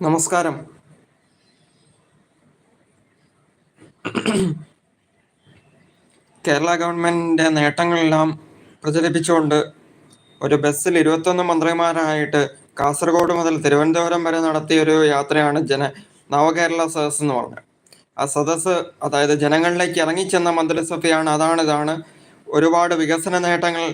നമസ്കാരം. കേരള ഗവൺമെന്റിന്റെ നേട്ടങ്ങളെല്ലാം പ്രചരിപ്പിച്ചുകൊണ്ട് ഒരു ബസ്സിൽ ഇരുപത്തൊന്ന് മന്ത്രിമാരായിട്ട് കാസർഗോഡ് മുതൽ തിരുവനന്തപുരം വരെ നടത്തിയ ഒരു യാത്രയാണ് ജന നവകേരള സദസ് എന്ന് പറഞ്ഞത്. ആ സദസ് അതായത് ജനങ്ങളിലേക്ക് ഇറങ്ങിച്ചെന്ന മന്ത്രിസഭയാണ് അതാണ് ഇതാണ്. ഒരുപാട് വികസന നേട്ടങ്ങൾ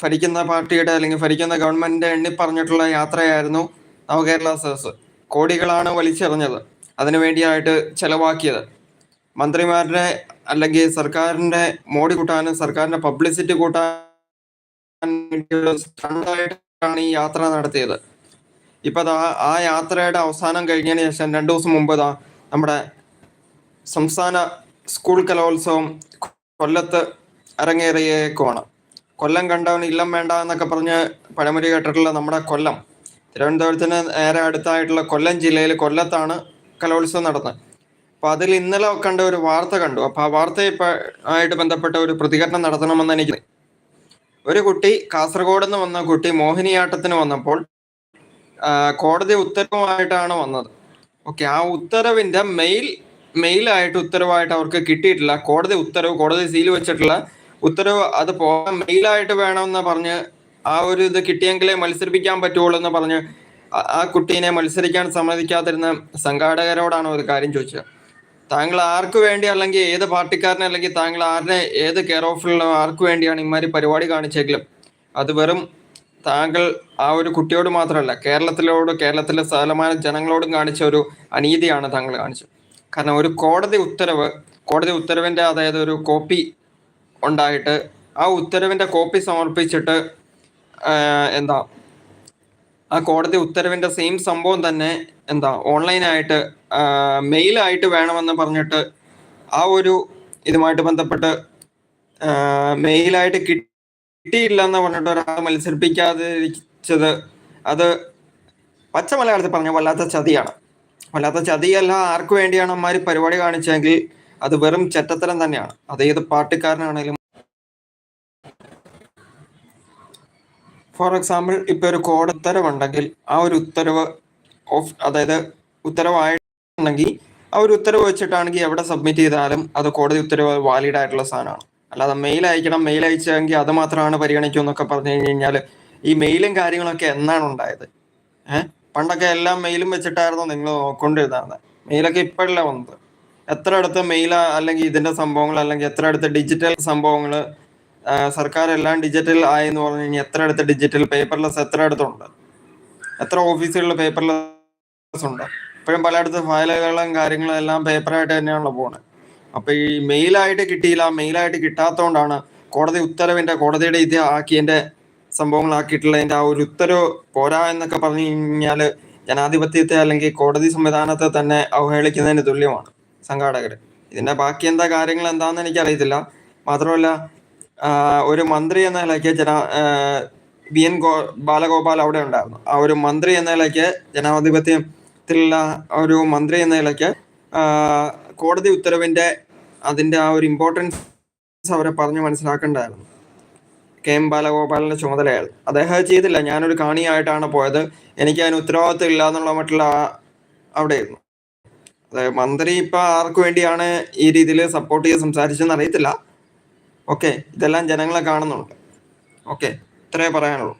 ഭരിക്കുന്ന പാർട്ടിയുടെ അല്ലെങ്കിൽ ഭരിക്കുന്ന ഗവൺമെന്റിന്റെ എണ്ണി പറഞ്ഞിട്ടുള്ള യാത്രയായിരുന്നു നവകേരള സദസ് കോടികളാണ് വലിച്ചെറിഞ്ഞത്. അതിനുവേണ്ടിയായിട്ട് ചെലവാക്കിയത്. മന്ത്രിമാരുടെ അല്ലെങ്കിൽ സർക്കാരിന്റെ മോടി കൂട്ടാനും സർക്കാരിന്റെ പബ്ലിസിറ്റി സ്റ്റണ്ടായിട്ടാണ് ഈ യാത്ര നടത്തിയത്. ഇപ്പൊ ആ യാത്രയുടെ അവസാനം കഴിഞ്ഞതിന് ശേഷം രണ്ടു ദിവസം മുമ്പ് ഇതാ നമ്മുടെ സംസ്ഥാന സ്കൂൾ കലോത്സവം കൊല്ലത്ത് അരങ്ങേറിയേക്കുവാണ്. കൊല്ലം കണ്ടവന് ഇല്ലം വേണ്ട എന്നൊക്കെ പറഞ്ഞ് പഴമൊഴി കേട്ടിട്ടുള്ള നമ്മുടെ കൊല്ലം തിരുവനന്തപുരത്തിന് നേരെ അടുത്തായിട്ടുള്ള കൊല്ലം ജില്ലയിൽ കൊല്ലത്താണ് കലോത്സവം നടന്നത്. അപ്പോൾ അതിൽ ഇന്നലെ കണ്ട ഒരു വാർത്ത കണ്ടു. അപ്പോൾ ആ വാർത്തയായിട്ട് ബന്ധപ്പെട്ട ഒരു പ്രതികരണം നടത്തണമെന്ന് എനിക്ക് ഒരു കുട്ടി കാസർഗോഡ് നിന്ന് വന്ന കുട്ടി മോഹിനിയാട്ടത്തിന് വന്നപ്പോൾ കോടതി ഉത്തരവുമായിട്ടാണ് വന്നത്. ഓക്കെ ആ ഉത്തരവിന്റെ മെയിൽ മെയിലായിട്ട് ഉത്തരവായിട്ട് അവർക്ക് കിട്ടിയിട്ടില്ല. കോടതി ഉത്തരവ് കോടതി സീൽ വെച്ചിട്ടുള്ള ഉത്തരവ് അത് പോകാൻ മെയിലായിട്ട് വേണമെന്ന് പറഞ്ഞ് ആ ഒരു ഇത് കിട്ടിയെങ്കിലേ മത്സരിപ്പിക്കാൻ പറ്റുള്ളൂ എന്ന് പറഞ്ഞ് ആ- കുട്ടീനെ മത്സരിക്കാൻ സമ്മതിക്കാതിരുന്ന സംഘാടകരോടാണ് ഒരു കാര്യം ചോദിച്ചത്. താങ്കൾ ആർക്ക് വേണ്ടി അല്ലെങ്കിൽ ഏത് പാർട്ടിക്കാരനെ അല്ലെങ്കിൽ താങ്കൾ ആരുടെ ഏത് കെയർ ഓഫിലുള്ള ആർക്ക് വേണ്ടിയാണ് ഇമാതിരി പരിപാടി കാണിച്ചെങ്കിലും അത് വെറും താങ്കൾ ആ ഒരു കുട്ടിയോട് മാത്രമല്ല കേരളത്തിലോട് കേരളത്തിലെ സകലമായ ജനങ്ങളോടും കാണിച്ച ഒരു അനീതിയാണ് താങ്കൾ കാണിച്ചത്. കാരണം ഒരു കോടതി ഉത്തരവ് കോടതി ഉത്തരവിന്റെ അതായത് ഒരു കോപ്പി ഉണ്ടായിട്ട് ആ ഉത്തരവിന്റെ കോപ്പി സമർപ്പിച്ചിട്ട് എന്താ ആ കോടതി ഉത്തരവിന്റെ സെയിം സംഭവം തന്നെ എന്താ ഓൺലൈനായിട്ട് മെയിലായിട്ട് വേണമെന്ന് പറഞ്ഞിട്ട് ആ ഒരു ഇതുമായിട്ട് ബന്ധപ്പെട്ട് മെയിലായിട്ട് കിട്ടിയില്ല എന്ന് പറഞ്ഞിട്ട് ഒരാൾ മത്സരിപ്പിക്കാതിരിച്ചത് അത് പച്ച മലയാളത്തിൽ പറഞ്ഞ വല്ലാത്ത ചതിയാണ്. വല്ലാത്ത ചതിയല്ല ആർക്ക് വേണ്ടിയാണ് അമ്മാര് പരിപാടി കാണിച്ചെങ്കിൽ അത് വെറും ചെറ്റത്തരം തന്നെയാണ്. അത് ഏത് പാർട്ടിക്കാരനാണെങ്കിലും ഫോർ എക്സാമ്പിൾ ഇപ്പൊ ഒരു കോഡ് ഉത്തരവുണ്ടെങ്കിൽ ആ ഒരു ഉത്തരവ് ഓഫ് അതായത് ഉത്തരവായിട്ടുണ്ടെങ്കിൽ ആ ഒരു ഉത്തരവ് വെച്ചിട്ടാണെങ്കിൽ എവിടെ സബ്മിറ്റ് ചെയ്താലും അത് കോടതി ഉത്തരവ് വാലിഡ് ആയിട്ടുള്ള സാധനമാണ്. അല്ലാതെ മെയിൽ അയക്കണം മെയിൽ അയച്ചെങ്കിൽ അത് മാത്രമാണ് പരിഗണിക്കൂ എന്നൊക്കെ പറഞ്ഞു കഴിഞ്ഞാൽ ഈ മെയിലും കാര്യങ്ങളൊക്കെ എന്നാണ് ഉണ്ടായത്? ഏഹ്? പണ്ടൊക്കെ എല്ലാം മെയിലും വെച്ചിട്ടായിരുന്നു നിങ്ങൾ നോക്കൊണ്ടിരുന്നത് മെയിലൊക്കെ ഇപ്പോഴല്ല വന്നത്? എത്ര അടുത്ത മെയിൽ അല്ലെങ്കിൽ ഇതിന്റെ സംഭവങ്ങൾ അല്ലെങ്കിൽ എത്ര അടുത്ത ഡിജിറ്റൽ സംഭവങ്ങൾ സർക്കാർ എല്ലാം ഡിജിറ്റൽ ആയെന്ന് പറഞ്ഞു കഴിഞ്ഞാൽ എത്ര അടുത്ത് ഡിജിറ്റൽ പേപ്പർലെസ് എത്ര അടുത്തുണ്ട് എത്ര ഓഫീസുകളിൽ പേപ്പർലെസ് ഉണ്ട്? ഇപ്പോഴും പലയിടത്തും ഫയലുകളും കാര്യങ്ങളും എല്ലാം പേപ്പറായിട്ട് തന്നെയാണല്ലോ പോണത് അപ്പൊ ഈ മെയിലായിട്ട് കിട്ടിയില്ല മെയിലായിട്ട് കിട്ടാത്തതുകൊണ്ടാണ് കോടതി ഉത്തരവിന്റെ കോടതിയുടെ ഇത് ആക്കിയതിന്റെ സംഭവങ്ങളാക്കിയിട്ടുള്ളതിന്റെ ആ ഒരു ഉത്തരവ് പോരാ എന്നൊക്കെ പറഞ്ഞു കഴിഞ്ഞാൽ ജനാധിപത്യത്തെ അല്ലെങ്കിൽ കോടതി സംവിധാനത്തെ തന്നെ അവഹേളിക്കുന്നതിന് തുല്യമാണ് സംഘാടകര്. ഇതിന്റെ ബാക്കി എന്താ കാര്യങ്ങൾ എന്താണെന്ന് എനിക്കറിയത്തില്ല. മാത്രമല്ല ഒരു മന്ത്രി എന്ന നിലയ്ക്ക് ജന വി എൻ ഗോ ബാലഗോപാൽ അവിടെ ഉണ്ടായിരുന്നു. ആ ഒരു മന്ത്രി എന്ന നിലയ്ക്ക് ജനാധിപത്യത്തിലുള്ള ഒരു മന്ത്രി എന്ന നിലയ്ക്ക് കോടതി ഉത്തരവിന്റെ അതിന്റെ ആ ഒരു ഇമ്പോർട്ടൻസ് അവരെ പറഞ്ഞു മനസ്സിലാക്കേണ്ടായിരുന്നു. കെ എം ബാലഗോപാലിന്റെ ചുമതലയാൽ അദ്ദേഹം ചെയ്തില്ല. ഞാനൊരു കാണിയായിട്ടാണ് പോയത്. എനിക്ക് അതിന് ഉത്തരവാദിത്വം ഇല്ല എന്നുള്ള മറ്റുള്ള അവിടെയായിരുന്നു അതായത് മന്ത്രി ഇപ്പം ആർക്ക് വേണ്ടിയാണ് ഈ രീതിയിൽ സപ്പോർട്ട് ചെയ്ത് സംസാരിച്ചെന്ന് അറിയത്തില്ല. ഓക്കെ ഇതെല്ലാം ജനങ്ങളെ കാണുന്നുണ്ട്. ഓക്കെ ഇത്രേ പറയാനുള്ളൂ.